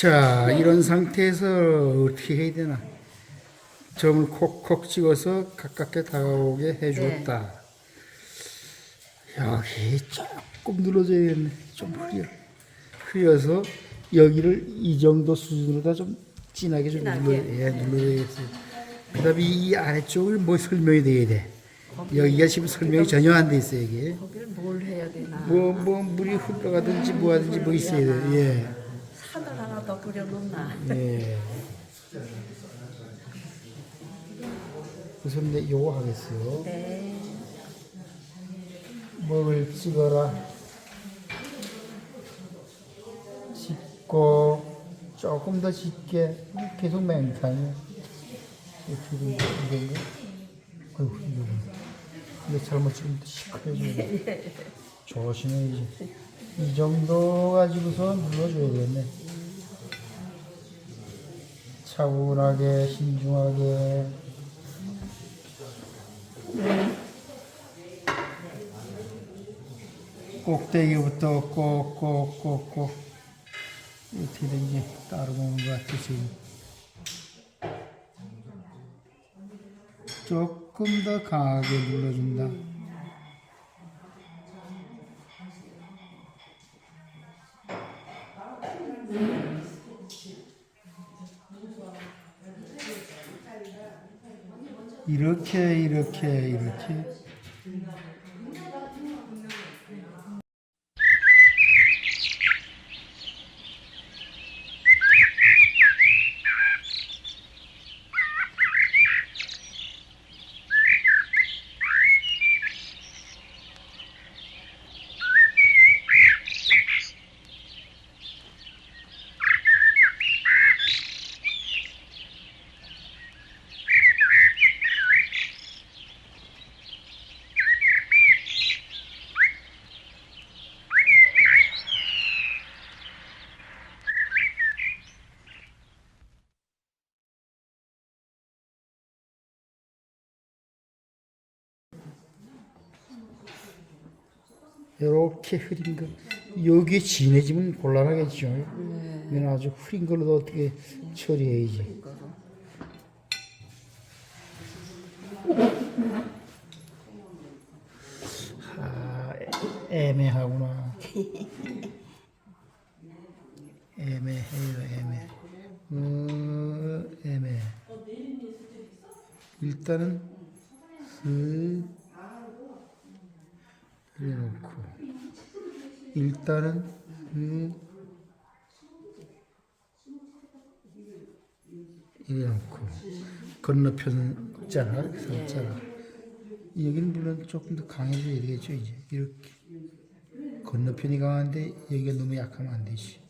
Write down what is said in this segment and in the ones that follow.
자, 이런 상태에서 어떻게 해야 되나? 점을 콕콕 찍어서 가깝게 다가오게 해주었다. 여기 조금 눌러줘야겠네. 좀 흐려. 흐려서 여기를 이 정도 수준으로 다 좀 진하게 좀. 눌러, 예, 눌러줘야겠어요. 그 다음에 이 아래쪽을 뭐 설명이 돼야 돼. 여기가 지금 설명이 전혀 안 돼 있어요, 이게. 거기를 뭘 해야 되나? 뭐, 뭐, 물이 흘러가든지 뭐 하든지 뭐 있어야 돼. 예. 더 뿌려놓나? 예. 우선 내 요거 하겠어요. 네. 먹을 찍어라. 짚고 조금 더 짙게 계속. 어떻게 된 건가? 아이고 이거 이거 잘못 찍으면 또 시커매지네. 조심해야지. 이 정도 가지고서 눌러줘야겠네. 차분하게 신중하게. 꼭대기부터 꼭꼭꼭꼭. 어떻게든지 따라오는 것 같아 지금. 조금 더 강하게 눌러준다 이렇게 이렇게 이렇게 이렇게 흐린 거 여기 진해지면 곤란하겠죠. 이건 아주 흐린 걸로도 어떻게 처리해야지. 아, 애- 애매하구나. 애매해요, 애매. 어, 애매. 일단은 슥그 래놓고. 일단은 음, 이래놓고. 건너편 있잖아 있잖아. 여기는 물론 조금 더 강해져야 되겠죠 이제. 이렇게. 건너편이 강한데 여기가 너무 약하면 안 되지.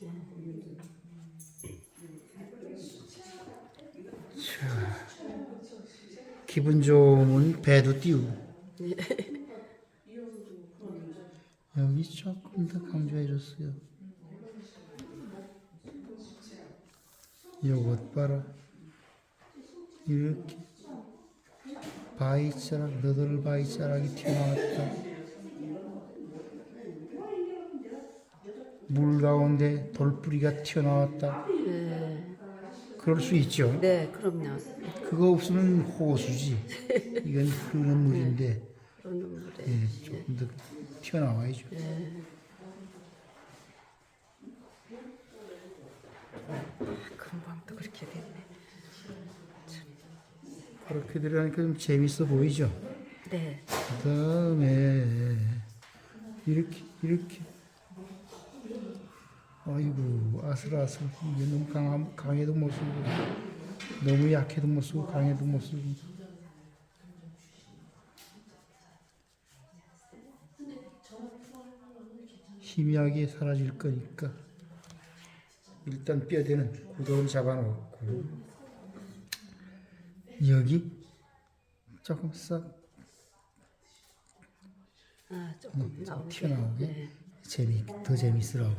자 기분 좋으면 배도 띄우고 여기 조금 더 강조해 줬어요. 요것 봐라. 이렇게 바위자락, 너덜 바위자락이 튀어나왔다. 물 가운데 돌뿌리가 튀어나왔다. 네. 그럴 수 있죠. 네, 그럼요. 그거 없으면 호수지. 이건 흐르는 물인데 그러는 물에. 예, 조금 더 튀어나와야죠. 금방 또 그렇게 됐네. 그렇게 들어가니까 좀 재밌어 보이죠. 네. 그 다음에 이렇게 이렇게 아이고 아슬아슬 이게 너무 강함, 강해도 못 쓰고 너무 약해도 못 쓰고 강해도 못 쓰고 희미하게 사라질 거니까 일단 뼈대는 구도를 잡아놓고 여기 조금 싹 아, 조금 나오게. 튀어나오게 네. 재미 더 재밌으라고.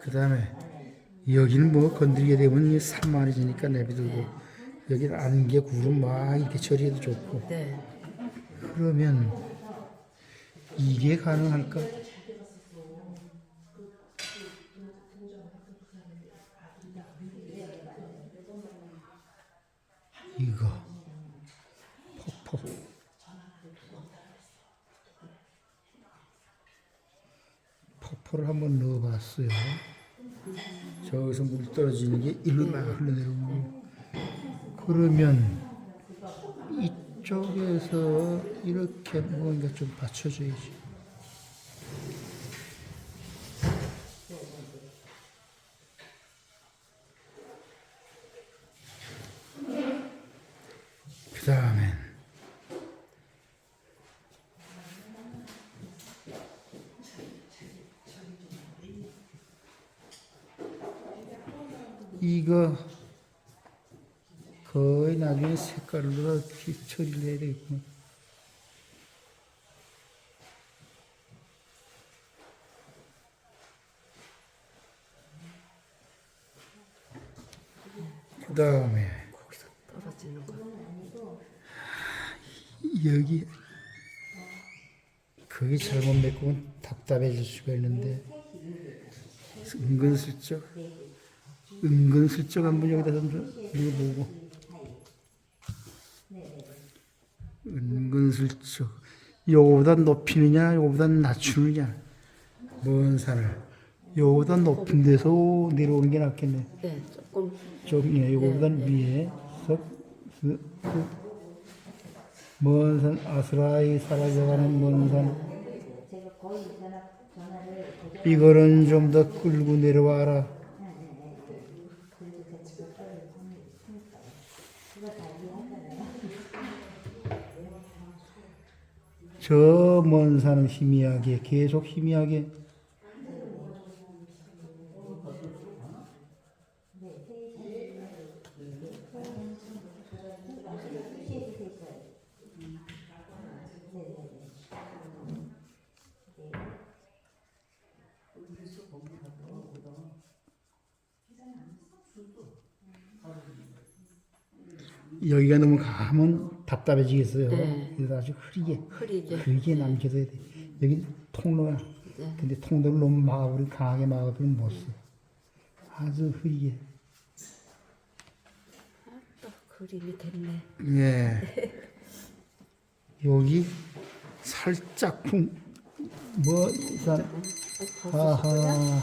그 다음에 여기는 뭐 건드리게 되면 산만해지니까 내비두고 여기는 안개 구름 막 이렇게 처리해도 좋고 네. 그러면 이게 가능할까? 이거. 폭포. 폭포를 한번 넣어봤어요. 저기서 물 떨어지는 게 일로 막 흘러내려오고. 그러면 이쪽에서 이렇게 뭔가 좀 받쳐줘야지. 그 다음엔 이거 거의 나중에 색깔로 다 처리를 해야 되겠구나. 그 다음에 거기서 떨어지는 거. 여기 거기 잘못 메꾸면 답답해질 수가 있는데 은근슬쩍 은근슬쩍 한번 여기다 좀 넣어보고 은근슬쩍. 요거보다 높이느냐 요거보다 낮추느냐. 먼 산을 요거보다 높은 데서 내려오는 게 낫겠네. 네, 조금. 좀 예, 요거보다 위에서 그, 그 먼산 아스라이 사라져가는 먼산. 이거는 좀 더 끌고 내려와라 저 먼 산은 희미하게 계속 희미하게 여기가 너무 가면 답답해지겠어요. 네. 그래서 아주 흐리게 흐리게. 흐리게 남겨둬야 돼. 여기 통로야. 네. 근데 통로를 너무 막아버리면 강하게 막아버리면 못 써. 아주 흐리게. 또 그림이 됐네. 예. 여기 살짝 풍, 뭐, 산, 어, 벌써 아하.